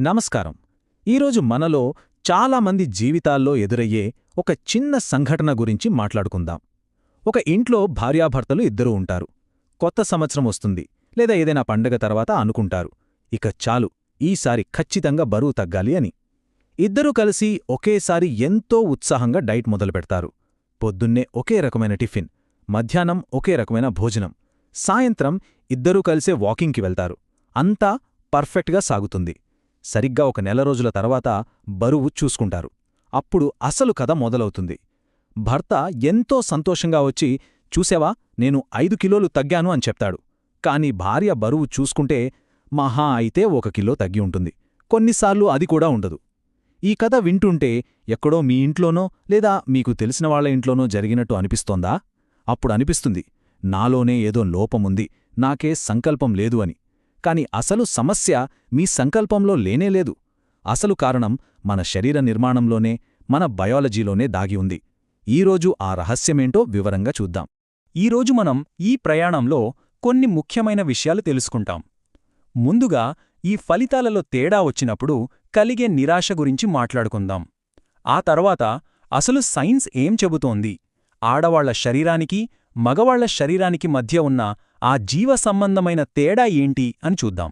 నమస్కారం. ఈరోజు మనలో చాలామంది జీవితాల్లో ఎదురయ్యే ఒక చిన్న సంఘటన గురించి మాట్లాడుకుందాం. ఒక ఇంట్లో భార్యాభర్తలు ఇద్దరూ ఉంటారు. కొత్త సంవత్సరం వస్తుంది. లేదా ఏదైనా పండగ తర్వాత అనుకుంటారు. ఇక చాలు ఈసారి ఖచ్చితంగా బరువు తగ్గాలి అని. ఇద్దరూ కలిసి ఒకేసారి ఎంతో ఉత్సాహంగా డైట్ మొదలుపెడతారు. పొద్దున్నే ఒకే రకమైన టిఫిన్ మధ్యాహ్నం ఒకే రకమైన భోజనం. సాయంత్రం ఇద్దరూ కలిసే వాకింగ్కి వెళ్తారు. అంతా పర్ఫెక్ట్గా సాగుతుంది. సరిగ్గా ఒక నెల రోజుల తర్వాత బరువు చూసుకుంటారు. అప్పుడు అసలు కథ మొదలవుతుంది. భర్త ఎంతో సంతోషంగా వచ్చి చూసావా నేను ఐదు కిలోలు తగ్గాను అని చెప్తాడు. కాని భార్య బరువు చూసుకుంటే మహా అయితే ఒక కిలో తగ్గి ఉంటుంది. కొన్నిసార్లు అది కూడా ఉండదు. ఈ కథ వింటుంటే ఎక్కడో మీ ఇంట్లోనో లేదా మీకు తెలిసిన వాళ్ళ ఇంట్లోనో జరిగినట్టు అనిపిస్తోందా? అప్పుడు అనిపిస్తుంది నాలోనే ఏదో లోపముంది నాకే సంకల్పం లేదు అని. కాని అసలు సమస్య మీ సంకల్పంలో లేనేలేదు అసలు కారణం మన శరీర నిర్మాణంలోనే మన బయాలజీలోనే దాగి ఉంది. ఈరోజు ఆ రహస్యమేంటో వివరంగా చూద్దాం. ఈరోజు మనం ఈ ప్రయాణంలో కొన్ని ముఖ్యమైన విషయాలు తెలుసుకుంటాం. ముందుగా ఈ ఫలితాలలో తేడా వచ్చినప్పుడు కలిగే నిరాశ గురించి మాట్లాడుకుందాం. ఆ తర్వాత అసలు సైన్స్ ఏం చెబుతోంది? ఆడవాళ్ళ శరీరానికి మగవాళ్ళ శరీరానికి మధ్య ఉన్న ఆ జీవ సంబంధమైన తేడా ఏంటి అని చూద్దాం.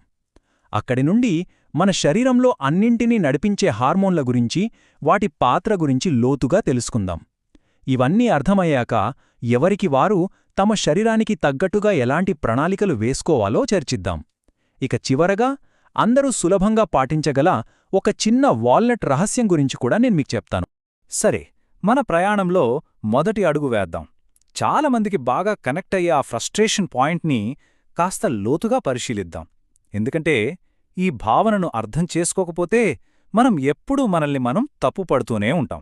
అక్కడి నుండి మన శరీరంలో అన్నింటినీ నడిపించే హార్మోన్ల గురించి వాటి పాత్ర గురించి లోతుగా తెలుసుకుందాం. ఇవన్నీ అర్థమయ్యాక ఎవరికి వారు తమ శరీరానికి తగ్గట్టుగా ఎలాంటి ప్రణాళికలు వేసుకోవాలో చర్చిద్దాం. ఇక చివరగా అందరూ సులభంగా పాటించగల ఒక చిన్న వాల్నట్ రహస్యం గురించి కూడా నేను మీకు చెప్తాను. సరే మన ప్రయాణంలో మొదటి అడుగు వేద్దాం. చాలామందికి బాగా కనెక్ట్ అయ్యే ఆ ఫ్రస్ట్రేషన్ పాయింట్ని కాస్త లోతుగా పరిశీలిద్దాం. ఎందుకంటే ఈ భావనను అర్థం చేసుకోకపోతే మనం ఎప్పుడూ మనల్ని మనం తప్పుపడుతూనే ఉంటాం.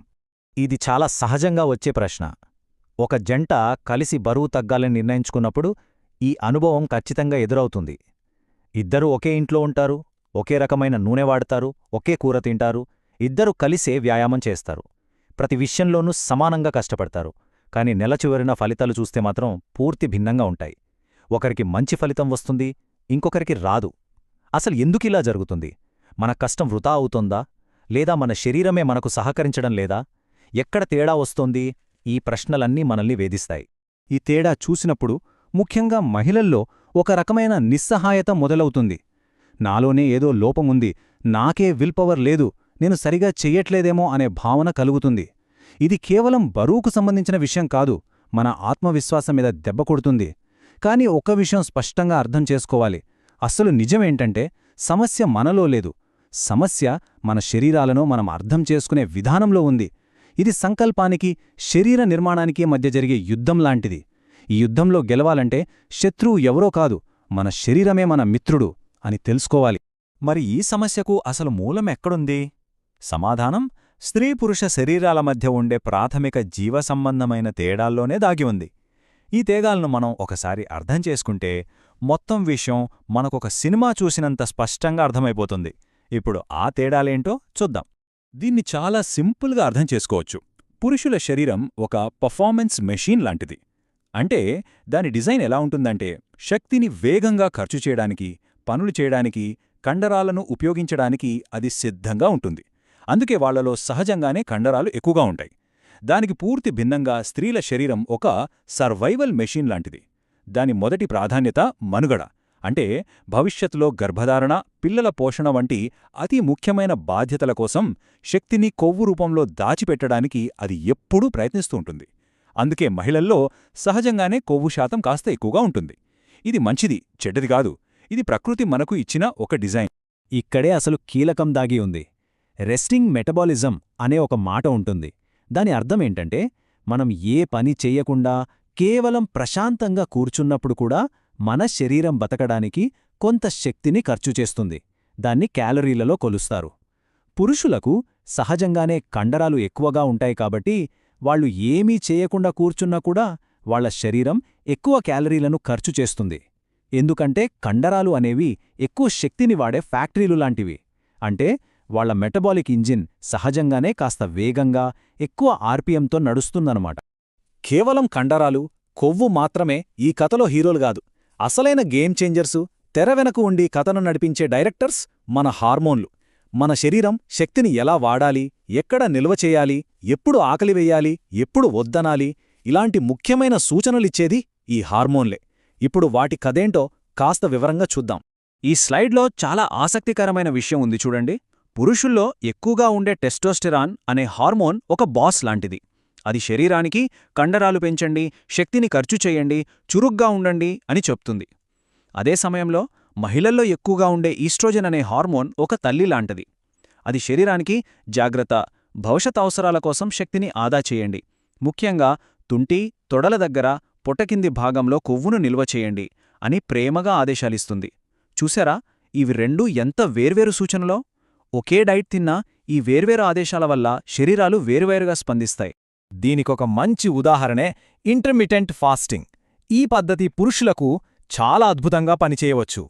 ఇది చాలా సహజంగా వచ్చే ప్రశ్న. ఒక జంట కలిసి బరువు తగ్గాలని నిర్ణయించుకున్నప్పుడు ఈ అనుభవం ఖచ్చితంగా ఎదురవుతుంది. ఇద్దరూ ఒకే ఇంట్లో ఉంటారు ఒకే రకమైన నూనె వాడతారు ఒకే కూర తింటారు ఇద్దరు కలిసే వ్యాయామం చేస్తారు. ప్రతి విషయంలోనూ సమానంగా కష్టపడతారు. కాని నెల చివరిన ఫలితాలు చూస్తే మాత్రం పూర్తి భిన్నంగా ఉంటాయి. ఒకరికి మంచి ఫలితం వస్తుంది ఇంకొకరికి రాదు. అసలు ఎందుకిలా జరుగుతుంది? మన కష్టం వృథా అవుతోందా? లేదా మన శరీరమే మనకు సహకరించడం లేదా? ఎక్కడ తేడా వస్తోంది? ఈ ప్రశ్నలన్నీ మనల్ని వేధిస్తాయి. ఈ తేడా చూసినప్పుడు ముఖ్యంగా మహిళల్లో ఒక రకమైన నిస్సహాయత మొదలవుతుంది. నాలోనే ఏదో లోపముంది నాకే విల్ పవర్ లేదు. నేను సరిగా చెయ్యట్లేదేమో అనే భావన కలుగుతుంది. ఇది కేవలం బరువుకు సంబంధించిన విషయం కాదు మన ఆత్మవిశ్వాసం మీద దెబ్బ కొడుతుంది. కాని ఒక విషయం స్పష్టంగా అర్థం చేసుకోవాలి. అస్సలు నిజమేంటంటే సమస్య మనలో లేదు. సమస్య మన శరీరాలను మనం అర్థం చేసుకునే విధానంలో ఉంది. ఇది సంకల్పానికి శరీర నిర్మాణానికి మధ్య జరిగే యుద్ధం లాంటిది. ఈ యుద్ధంలో గెలవాలంటే శత్రువు ఎవరో కాదు మన శరీరమే మన మిత్రుడు అని తెలుసుకోవాలి. మరి ఈ సమస్యకు అసలు మూలం ఎక్కడుంది? సమాధానం? స్త్రీ పురుష శరీరాల మధ్య ఉండే ప్రాథమిక జీవసంబంధమైన తేడాల్లోనే దాగి ఉంది. ఈ తేగాలను మనం ఒకసారి అర్థం చేసుకుంటే మొత్తం విషయం మనకొక సినిమా చూసినంత స్పష్టంగా అర్థమైపోతుంది. ఇప్పుడు ఆ తేడాలేంటో చూద్దాం. దీన్ని చాలా సింపుల్గా అర్థం చేసుకోవచ్చు. పురుషుల శరీరం ఒక పర్ఫార్మెన్స్ మెషీన్ లాంటిది. అంటే దాని డిజైన్ ఎలా ఉంటుందంటే శక్తిని వేగంగా ఖర్చు చేయడానికి పనులు చేయడానికి కండరాలను ఉపయోగించడానికి అది సిద్ధంగా ఉంటుంది. అందుకే వాళ్ళలో సహజంగానే కండరాలు ఎక్కువగా ఉంటాయి. దానికి పూర్తి భిన్నంగా స్త్రీల శరీరం ఒక సర్వైవల్ మెషీన్ లాంటిది. దాని మొదటి ప్రాధాన్యత మనుగడ. అంటే భవిష్యత్తులో గర్భధారణ పిల్లల పోషణ వంటి అతి ముఖ్యమైన బాధ్యతల కోసం శక్తిని కొవ్వు రూపంలో దాచిపెట్టడానికి అది ఎప్పుడూ ప్రయత్నిస్తూ ఉంటుంది. అందుకే మహిళల్లో సహజంగానే కొవ్వు శాతం కాస్త ఎక్కువగా ఉంటుంది. ఇది మంచిది చెడ్డది కాదు. ఇది ప్రకృతి మనకు ఇచ్చిన ఒక డిజైన్. ఇక్కడే అసలు కీలకం దాగి ఉంది. రెస్టింగ్ మెటబాలిజం అనే ఒక మాట ఉంటుంది. దాని అర్థమేంటంటే మనం ఏ పని చెయ్యకుండా కేవలం ప్రశాంతంగా కూర్చున్నప్పుడు కూడా మన శరీరం బతకడానికి కొంత శక్తిని ఖర్చు చేస్తుంది. దాన్ని క్యాలరీలలో కొలుస్తారు. పురుషులకు సహజంగానే కండరాలు ఎక్కువగా ఉంటాయి కాబట్టి వాళ్ళు ఏమీ చేయకుండా కూర్చున్నా కూడా వాళ్ళ శరీరం ఎక్కువ క్యాలరీలను ఖర్చు చేస్తుంది. ఎందుకంటే కండరాలు అనేవి ఎక్కువ శక్తిని వాడే ఫ్యాక్టరీలు లాంటివి. అంటే వాళ్ళ మెటబాలిక్ ఇంజిన్ సహజంగానే కాస్త వేగంగా ఎక్కువ ఆర్పిఎంతో నడుస్తుందన్నమాట. కేవలం కండరాలు కొవ్వు మాత్రమే ఈ కథలో హీరోలు కాదు. అసలైన గేమ్ చేంజర్సు తెర వెనక ఉండి కథను నడిపించే డైరెక్టర్స్ మన హార్మోన్లు. మన శరీరం శక్తిని ఎలా వాడాలి ఎక్కడ నిల్వ చేయాలి ఎప్పుడు ఆకలి వెయ్యాలి ఎప్పుడు వద్దనాలి ఇలాంటి ముఖ్యమైన సూచనలిచ్చేది ఈ హార్మోన్లే. ఇప్పుడు వాటి కదేంటో కాస్త వివరంగా చూద్దాం. ఈ స్లైడ్లో చాలా ఆసక్తికరమైన విషయం ఉంది చూడండి. పురుషుల్లో ఎక్కువగా ఉండే టెస్టోస్టెరాన్ అనే హార్మోన్ ఒక బాస్ లాంటిది. అది శరీరానికి కండరాలు పెంచండి శక్తిని ఖర్చు చేయండి చురుగ్గా ఉండండి అని చెప్తుంది. అదే సమయంలో మహిళల్లో ఎక్కువగా ఉండే ఈస్ట్రోజన్ అనే హార్మోన్ ఒక తల్లి లాంటిది. అది శరీరానికి జాగ్రత్త భవిష్యత్ అవసరాల కోసం శక్తిని ఆదా చేయండి. ముఖ్యంగా తుంటి తొడల దగ్గర పొట్టకింది భాగంలో కొవ్వును నిల్వ చేయండి అని ప్రేమగా ఆదేశాలిస్తుంది. చూశారా? ఇవి రెండూ ఎంత వేర్వేరు సూచనలో? ఒకే డైట్ తిన్నా ఈ వేర్వేరు ఆదేశాల వల్ల శరీరాలు వేర్వేరుగా స్పందిస్తాయి. దీనికొక మంచి ఉదాహరణే ఇంటర్మిటెంట్ ఫాస్టింగ్. ఈ పద్ధతి పురుషులకు చాలా అద్భుతంగా పనిచేయవచ్చు.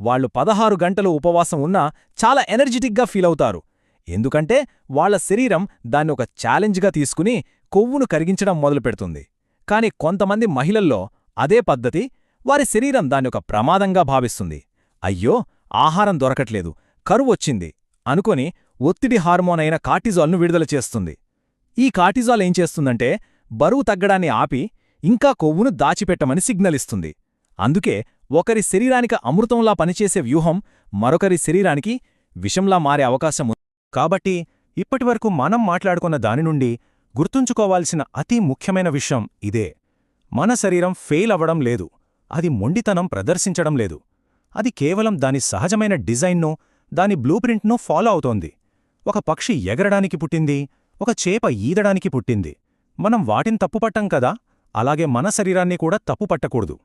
వాళ్ళు పదహారు గంటలు ఉపవాసం ఉన్నా చాలా ఎనర్జెటిక్గా ఫీలవుతారు ఎందుకంటే వాళ్ళ శరీరం దాన్ని ఒక ఛాలెంజ్గా తీసుకుని కొవ్వును కరిగించడం మొదలుపెడుతుంది కాని కొంతమంది మహిళల్లో అదే పద్ధతి వారి శరీరం దాన్ని ఒక ప్రమాదంగా భావిస్తుంది. అయ్యో! ఆహారం దొరకట్లేదు. కరువొచ్చింది అనుకొని ఒత్తిడి హార్మోన్ అయిన కార్టిజాల్ను విడుదల చేస్తుంది. ఈ కార్టిజాల్ ఏం చేస్తుందంటే బరువు తగ్గడాన్ని ఆపి ఇంకా కొవ్వును దాచిపెట్టమని సిగ్నల్ ఇస్తుంది అందుకే ఒకరి శరీరానికి అమృతంలా పనిచేసే వ్యూహం మరొకరి శరీరానికి విషంలా మారే అవకాశం ఉంది. కాబట్టి ఇప్పటివరకు మనం మాట్లాడుకున్న దాని నుండి గుర్తుంచుకోవాల్సిన అతి ముఖ్యమైన విషయం ఇదే. మన శరీరం ఫెయిల్ అవ్వడం లేదు. అది మొండితనం ప్రదర్శించడం లేదు. అది కేవలం దాని సహజమైన డిజైన్ను దాని బ్లూప్రింట్ను ఫాలో అవుతోంది. ఒక పక్షి ఎగరడానికి పుట్టింది ఒక చేప ఈదడానికి పుట్టింది. మనం వాటిని తప్పుపట్టం కదా? అలాగే మన శరీరాన్ని కూడా తప్పుపట్టకూడదు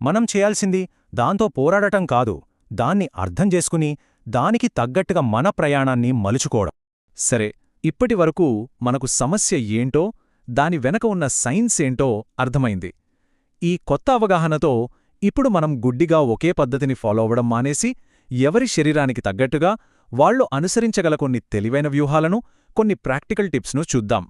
మనం చేయాల్సింది దాంతో పోరాడటం కాదు దాన్ని అర్థం చేసుకుని దానికి తగ్గట్టుగా మన ప్రయాణాన్ని మలుచుకోవడం. సరే ఇప్పటివరకు మనకు సమస్య ఏంటో దాని వెనక ఉన్న సైన్స్ ఏంటో అర్థమైంది. ఈ కొత్త అవగాహనతో ఇప్పుడు మనం గుడ్డిగా ఒకే పద్ధతిని ఫాలో అవ్వడం మానేసి ఎవరి శరీరానికి తగ్గట్టుగా వాళ్ళు అనుసరించగల కొన్ని తెలివైన వ్యూహాలను కొన్ని ప్రాక్టికల్ టిప్స్ను చూద్దాం.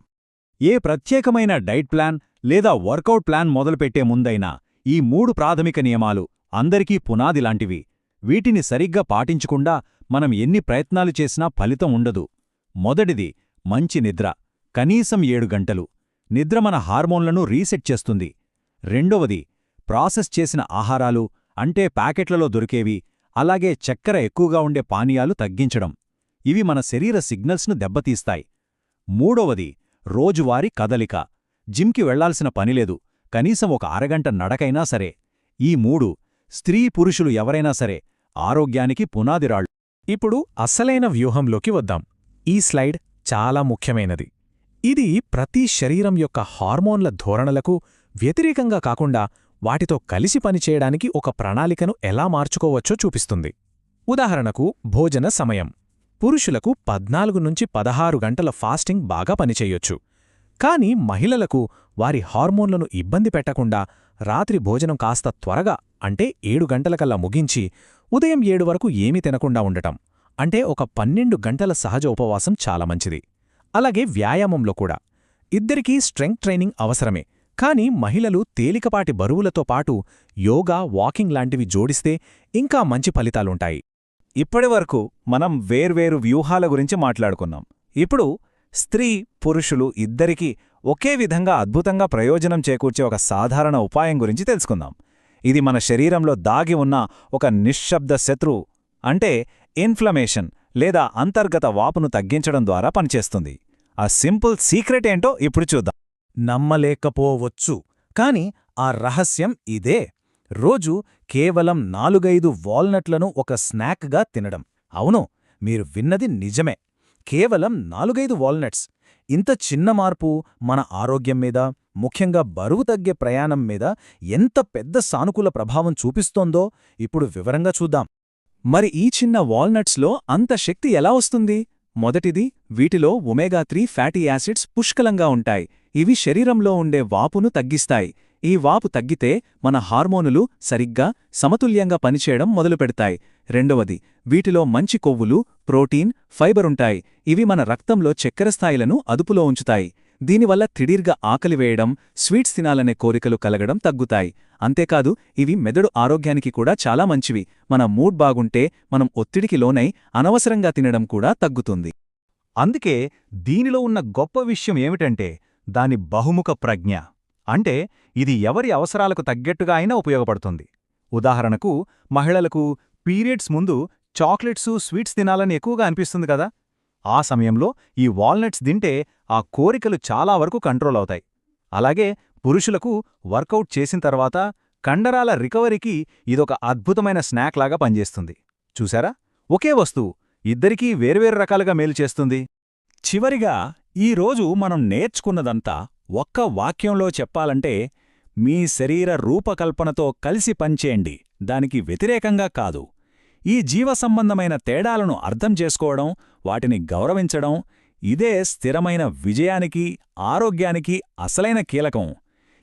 ఏ ప్రత్యేకమైన డైట్ ప్లాన్ లేదా వర్కౌట్ ప్లాన్ మొదలుపెట్టే ముందైనా ఈ మూడు ప్రాథమిక నియమాలు అందరికీ పునాది లాంటివి. వీటిని సరిగ్గా పాటించకుండా మనం ఎన్ని ప్రయత్నాలు చేసినా ఫలితం ఉండదు. మొదటిది మంచి నిద్ర కనీసం ఏడు గంటలు. నిద్ర మన హార్మోన్లను రీసెట్ చేస్తుంది. రెండవది ప్రాసెస్ చేసిన ఆహారాలు అంటే ప్యాకెట్లలో దొరికేవి అలాగే చక్కెర ఎక్కువగా ఉండే పానీయాలు తగ్గించడం. ఇవి మన శరీర సిగ్నల్స్ను దెబ్బతీస్తాయి. మూడవది రోజువారీ కదలిక. జిమ్కి వెళ్ళాల్సిన పనిలేదు కనీసం ఒక అరగంట నడకైనా సరే. ఈ మూడు స్త్రీ పురుషులు ఎవరైనా సరే ఆరోగ్యానికి పునాదిరాళ్ళు ఇప్పుడు అసలైన వ్యూహంలోకి వద్దాం. ఈ స్లైడ్ చాలా ముఖ్యమైనది. ఇది ప్రతి శరీరం యొక్క హార్మోన్ల ధోరణలకు వ్యతిరేకంగా కాకుండా వాటితో కలిసి పనిచేయడానికి ఒక ప్రణాళికను ఎలా మార్చుకోవచ్చో చూపిస్తుంది. ఉదాహరణకు భోజన సమయం. పురుషులకు పద్నాలుగు నుంచి పదహారు గంటల ఫాస్టింగ్ బాగా పనిచేయొచ్చు. కాని మహిళలకు వారి హార్మోన్లను ఇబ్బంది పెట్టకుండా రాత్రి భోజనం కాస్త త్వరగా అంటే ఏడు గంటలకల్లా ముగించి ఉదయం ఏడు వరకు ఏమీ తినకుండా ఉండటం అంటే ఒక పన్నెండు గంటల సహజ ఉపవాసం చాలా మంచిది. అలాగే వ్యాయామంలో కూడా. ఇద్దరికీ స్ట్రెంగ్త్ ట్రైనింగ్ అవసరమే. కాని మహిళలు తేలికపాటి బరువులతో పాటు యోగా వాకింగ్ లాంటివి జోడిస్తే ఇంకా మంచి ఫలితాలుంటాయి. ఇప్పటివరకు మనం వేర్వేరు వ్యూహాల గురించి మాట్లాడుకున్నాం. ఇప్పుడు స్త్రీ పురుషులు ఇద్దరికీ ఒకే విధంగా అద్భుతంగా ప్రయోజనం చేకూర్చే ఒక సాధారణ ఉపాయం గురించి తెలుసుకుందాం. ఇది మన శరీరంలో దాగి ఉన్న ఒక నిశ్శబ్ద శత్రువు అంటే ఇన్ఫ్లమేషన్ లేదా అంతర్గత వాపును తగ్గించడం ద్వారా పనిచేస్తుంది. ఆ సింపుల్ సీక్రెట్ ఏంటో ఇప్పుడు చూద్దాం. నమ్మలేకపోవచ్చు. కాని ఆ రహస్యం ఇదే. రోజు కేవలం నాలుగైదు వాల్నట్లను ఒక స్నాక్గా తినడం. అవును మీరు విన్నది నిజమే. కేవలం నాలుగైదు వాల్నట్స్. ఇంత చిన్న మార్పు మన ఆరోగ్యం మీద ముఖ్యంగా బరువు తగ్గే ప్రయాణం మీద ఎంత పెద్ద సానుకూల ప్రభావం చూపిస్తోందో ఇప్పుడు వివరంగా చూద్దాం. మరి ఈ చిన్న వాల్నట్స్లో అంత శక్తి ఎలా వస్తుంది? మొదటిది వీటిలో ఒమేగా త్రీ ఫ్యాటీ యాసిడ్స్ పుష్కలంగా ఉంటాయి. ఇవి శరీరంలో ఉండే వాపును తగ్గిస్తాయి. ఈ వాపు తగ్గితే మన హార్మోనులు సరిగ్గా సమతుల్యంగా పనిచేయడం మొదలుపెడతాయి. రెండవది వీటిలో మంచి కొవ్వులు ప్రోటీన్ ఫైబరుంటాయి ఇవి మన రక్తంలో చక్కెర స్థాయిలను అదుపులో ఉంచుతాయి. దీనివల్ల తిడీర్గా ఆకలి వేయడం స్వీట్స్ తినాలనే కోరికలు కలగడం తగ్గుతాయి. అంతేకాదు ఇవి మెదడు ఆరోగ్యానికి కూడా చాలా మంచివి. మన మూడ్ బాగుంటే మనం ఒత్తిడికి లోనై అనవసరంగా తినడం కూడా తగ్గుతుంది. అందుకే దీనిలో ఉన్న గొప్ప విషయం ఏమిటంటే దాని బహుముఖ ప్రజ్ఞ. అంటే ఇది ఎవరి అవసరాలకు తగ్గట్టుగా అయినా ఉపయోగపడుతుంది. ఉదాహరణకు మహిళలకు పీరియడ్స్ ముందు చాక్లెట్సు స్వీట్స్ తినాలని ఎక్కువగా అనిపిస్తుంది కదా. ఆ సమయంలో ఈ వాల్నట్స్ తింటే ఆ కోరికలు చాలా వరకు కంట్రోల్ అవుతాయి అలాగే పురుషులకు వర్కౌట్ చేసిన తర్వాత కండరాల రికవరీకి ఇదొక అద్భుతమైన స్నాక్ లాగా పనిచేస్తుంది. చూసారా ఒకే వస్తువు ఇద్దరికీ వేర్వేరు రకాలుగా మేలు చేస్తుంది. చివరిగా ఈరోజు మనం నేర్చుకున్నదంతా ఒక్క వాక్యంలో చెప్పాలంటే మీ శరీర రూపకల్పనతో కలిసి పనిచేయండి. దానికి వ్యతిరేకంగా కాదు. ఈ జీవసంబంధమైన తేడాలను అర్థం చేసుకోవడం వాటిని గౌరవించడం ఇదే స్థిరమైన విజయానికి ఆరోగ్యానికి అసలైన కీలకం.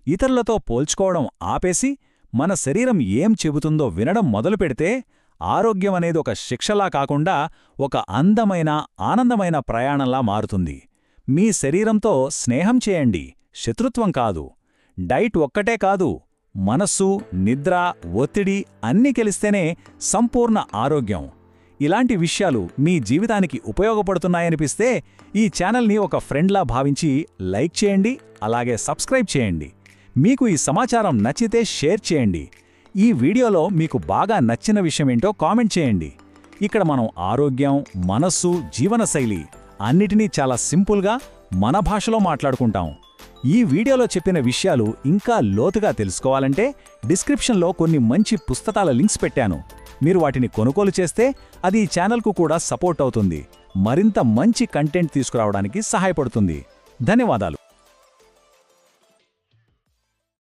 ఇతరులతో పోల్చుకోవడం ఆపేసి మన శరీరం ఏం చెబుతుందో వినడం మొదలుపెడితే ఆరోగ్యం అనేది ఒక శిక్షలా కాకుండా ఒక అందమైన ఆనందమైన ప్రయాణంలా మారుతుంది. మీ శరీరంతో స్నేహం చేయండి. శత్రుత్వం కాదు. డైట్ ఒక్కటే కాదు. మనస్సు నిద్ర ఒత్తిడి అన్నీ కలిస్తేనే సంపూర్ణ ఆరోగ్యం. ఇలాంటి విషయాలు మీ జీవితానికి ఉపయోగపడుతున్నాయనిపిస్తే ఈ ఛానల్ని ఒక ఫ్రెండ్లా భావించి లైక్ చేయండి అలాగే సబ్స్క్రైబ్ చేయండి. మీకు ఈ సమాచారం నచ్చితే షేర్ చేయండి. ఈ వీడియోలో మీకు బాగా నచ్చిన విషయమేంటో కామెంట్ చేయండి. ఇక్కడ మనం ఆరోగ్యం మనస్సు జీవనశైలి అన్నిటినీ చాలా సింపుల్గా మన భాషలో మాట్లాడుకుంటాం. ఈ వీడియోలో చెప్పిన విషయాలు ఇంకా లోతుగా తెలుసుకోవాలంటే డిస్క్రిప్షన్లో కొన్ని మంచి పుస్తకాల లింక్స్ పెట్టాను. మీరు వాటిని కొనుగోలు చేస్తే అది ఈ ఛానల్కు కూడా సపోర్ట్ అవుతుంది. మరింత మంచి కంటెంట్ తీసుకురావడానికి సహాయపడుతుంది. ధన్యవాదాలు.